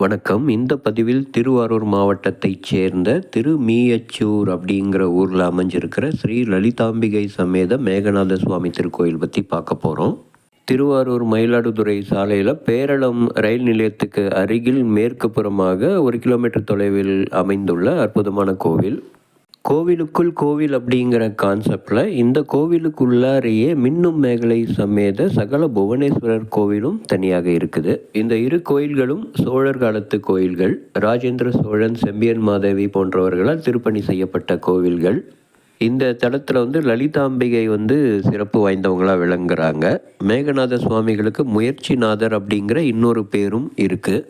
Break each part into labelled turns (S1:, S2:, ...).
S1: வணக்கம். இந்த பதிவில் திருவாரூர் மாவட்டத்தைச் சேர்ந்த திருமீயச்சூர் அப்படிங்கிற ஊரில் அமைஞ்சிருக்கிற ஸ்ரீ லலிதாம்பிகை சமேத மேகநாத சுவாமி திருக்கோயில் பற்றி பார்க்க போகிறோம் திருவாரூர் மயிலாடுதுறை சாலையில் பேரளம் ரயில் நிலையத்துக்கு அருகில் மேற்கு புறமாக ஒரு கிலோமீட்டர் தொலைவில் அமைந்துள்ள அற்புதமான கோவில். கோவிலுக்குள் கோவில் அப்படிங்கிற கான்செப்டில் இந்த கோவிலுக்குள்ளாரையே மின்னும் மேகலை சமேத சகல புவனேஸ்வரர் கோவிலும் தனியாக இருக்குது. இந்த இரு கோயில்களும் சோழர் காலத்து கோயில்கள் ராஜேந்திர சோழன் செம்பியன் மாதேவி போன்றவர்களால் திருப்பணி செய்யப்பட்ட கோவில்கள். இந்த தளத்தில் வந்து லலிதாம்பிகை வந்து சிறப்பு வாய்ந்தவங்களாக விளங்குறாங்க. மேகநாத சுவாமிகளுக்கு முயற்சிநாதர் அப்படிங்கிற இன்னொரு பேரும் இருக்குது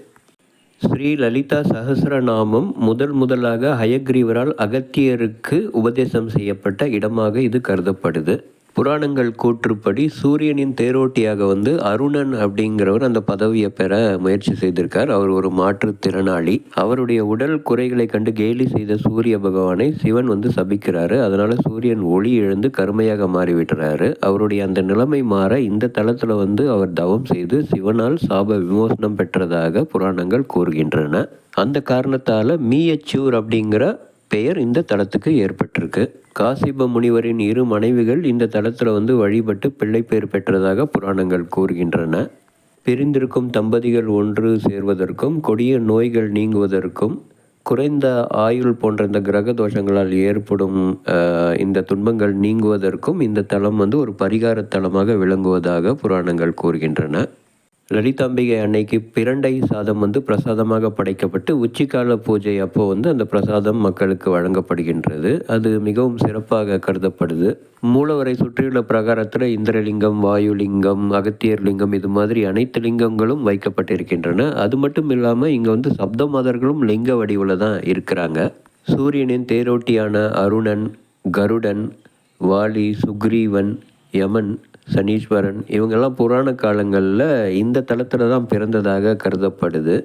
S1: ஸ்ரீ லலிதா சஹசிரநாமம் முதல் முதலாக ஹயக்ரீவரால் அகத்தியருக்கு உபதேசம் செய்யப்பட்ட இடமாக இது கருதப்படுது. புராணங்கள் கூற்றுப்படி சூரியனின் தேரோட்டியாக வந்து அருணன் அப்படிங்கிறவர் அந்த பதவியை பெற முயற்சி செய்திருக்கார். அவர் ஒரு மாற்றுத்திறனாளி. அவருடைய உடல் குறைகளை கண்டு கேலி செய்த சூரிய பகவானை சிவன் வந்து சபிக்கிறாரு. அதனால சூரியன் ஒளி எழுந்து கருமையாக மாறிவிட்டுறாரு அவருடைய அந்த நிலைமை மாற இந்த தளத்தில் வந்து அவர் தவம் செய்து சிவனால் சாப விமோசனம் பெற்றதாக புராணங்கள் கூறுகின்றன. அந்த காரணத்தால் மீயச்சூர் அப்படிங்கிற பெயர் இந்த தலத்துக்கு ஏற்பட்டிருக்கு. காசிப முனிவரின் இரு மனைவிகள் இந்த தலத்தில் வந்து வழிபட்டு பிள்ளை பெயர் பெற்றதாக புராணங்கள் கூறுகின்றன. பிரிந்திருக்கும் தம்பதிகள் ஒன்று சேர்வதற்கும் கொடிய நோய்கள் நீங்குவதற்கும் குறைந்த ஆயுள் போன்ற இந்த கிரக தோஷங்களால் ஏற்படும் இந்த துன்பங்கள் நீங்குவதற்கும் இந்த தலம் வந்து ஒரு பரிகார தலமாக விளங்குவதாக புராணங்கள் கூறுகின்றன. லலிதாம்பிகை அன்னைக்கு பிரண்டை சாதம் வந்து பிரசாதமாக படைக்கப்பட்டு உச்சிக்கால பூஜை அப்போ வந்து அந்த பிரசாதம் மக்களுக்கு வழங்கப்படுகின்றது. அது மிகவும் சிறப்பாக கருதப்படுது. மூலவரை சுற்றியுள்ள பிரகாரத்தில் இந்திரலிங்கம் வாயுலிங்கம் அகத்தியர் லிங்கம் இது மாதிரி அனைத்து லிங்கங்களும் வைக்கப்பட்டிருக்கின்றன. அது மட்டும் இல்லாமல் இங்கே வந்து சப்த மாதர்களும் லிங்க வடிவில் தான் இருக்கிறாங்க. சூரியனின் தேரோட்டியான அருணன் கருடன் வாலி சுக்ரீவன் யமன் சனீஸ்வரன் இவங்கெல்லாம் புராண காலங்களில் இந்த தளத்தில் தான் பிறந்ததாக கருதப்படுது.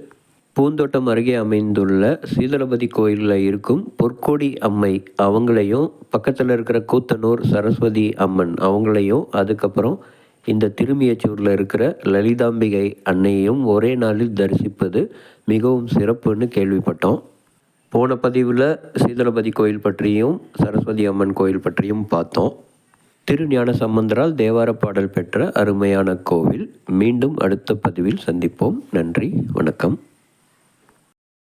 S1: பூந்தோட்டம் அருகே அமைந்துள்ள சீதளபதி கோயிலில் இருக்கும் பொற்கொடி அம்மை அவங்களையும் பக்கத்தில் இருக்கிற கூத்தனூர் சரஸ்வதி அம்மன் அவங்களையும் அதுக்கப்புறம் இந்த திருமியச்சூரில் இருக்கிற லலிதாம்பிகை அன்னையும் ஒரே நாளில் தரிசிப்பது மிகவும் சிறப்புன்னு கேள்விப்பட்டோம். போன பதிவில் சீதளபதி கோயில் பற்றியும் சரஸ்வதி அம்மன் கோயில் பற்றியும் பார்த்தோம். திருஞான சம்பந்தரால் தேவார பாடல் பெற்ற அருமையான கோவில். மீண்டும் அடுத்த பதிவில் சந்திப்போம். நன்றி. வணக்கம்.